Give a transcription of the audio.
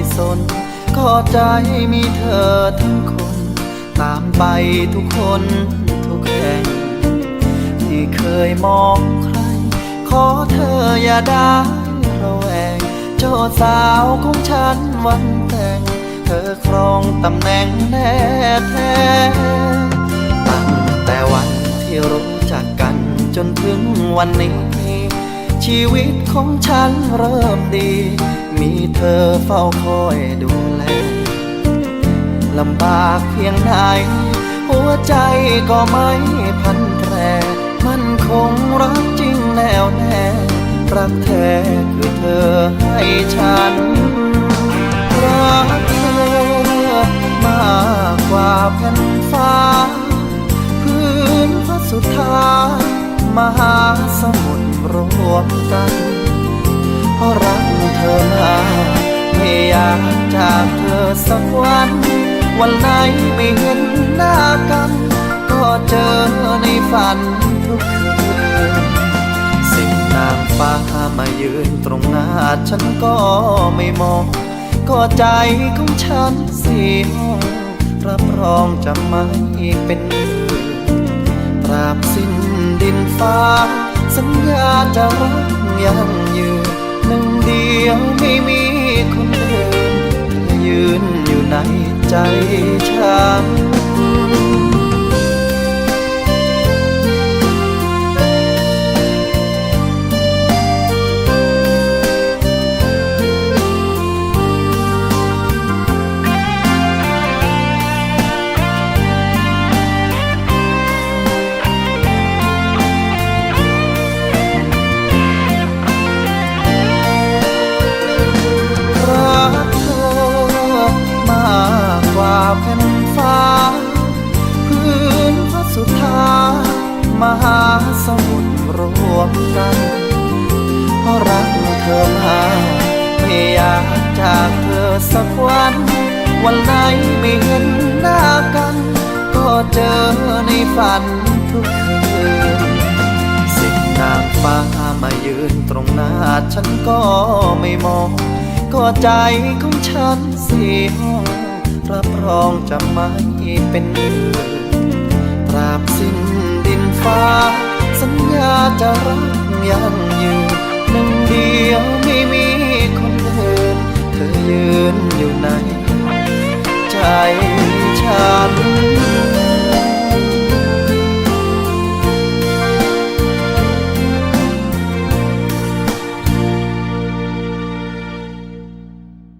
ก็ไม่สน ก็ใจมีเธอทั้งคน ตามไปทุกคนทุกแห่ง ที่เคยมองใคร ขอเธออย่าได้ระแวง เจ้าสาวของฉันวันแต่ง เธอครองตำแหน่งแน่แท้ตั้งแต่วันที่รู้จักกันจนถึงวันนี้ชีวิตของฉันเริ่มดี มีเธอเฝ้าคอยดูแลลำบากเพียงไหน หัวใจก็ไม่พันแปรมันคงรักจริงแน่วแน่รักแท้คือเธอให้ฉัน รักเธอมากกว่าแผ่นฟ้า พื้นพระสุธามหาสมุทรรวมกัน วันไหนไม่เห็นหน้ากัน ก็เจอในฝันทุกคืนสิ่งนางฟ้ามายืนตรงหน้าฉันก็ไม่มอง ก็ใจของฉันเสียห้องรับรองจะไม่เป็นอื่นตราบสิ้นดินฟ้า สัญญาจะรักยั่งยืนหนึ่งเดียวไม่มี ในใจฉัน นพระสุธามหาสมุทรรวมกันเพราะรักเธอมาไม่อยากจากเธอสักวัน วันไหนไม่เห็นหน้ากัน ก็เจอในฝันทุกคืนสิ่งนางฟ้ามายืนตรงหน้าฉันก็ไม่มอง ก็ใจของฉันเสียห้องรับรองจะไม่เป็นอื่น จะรักยั่งยืนหนึ่งเดียวไม่มีคนอื่น เธอยืนอยู่ในใจ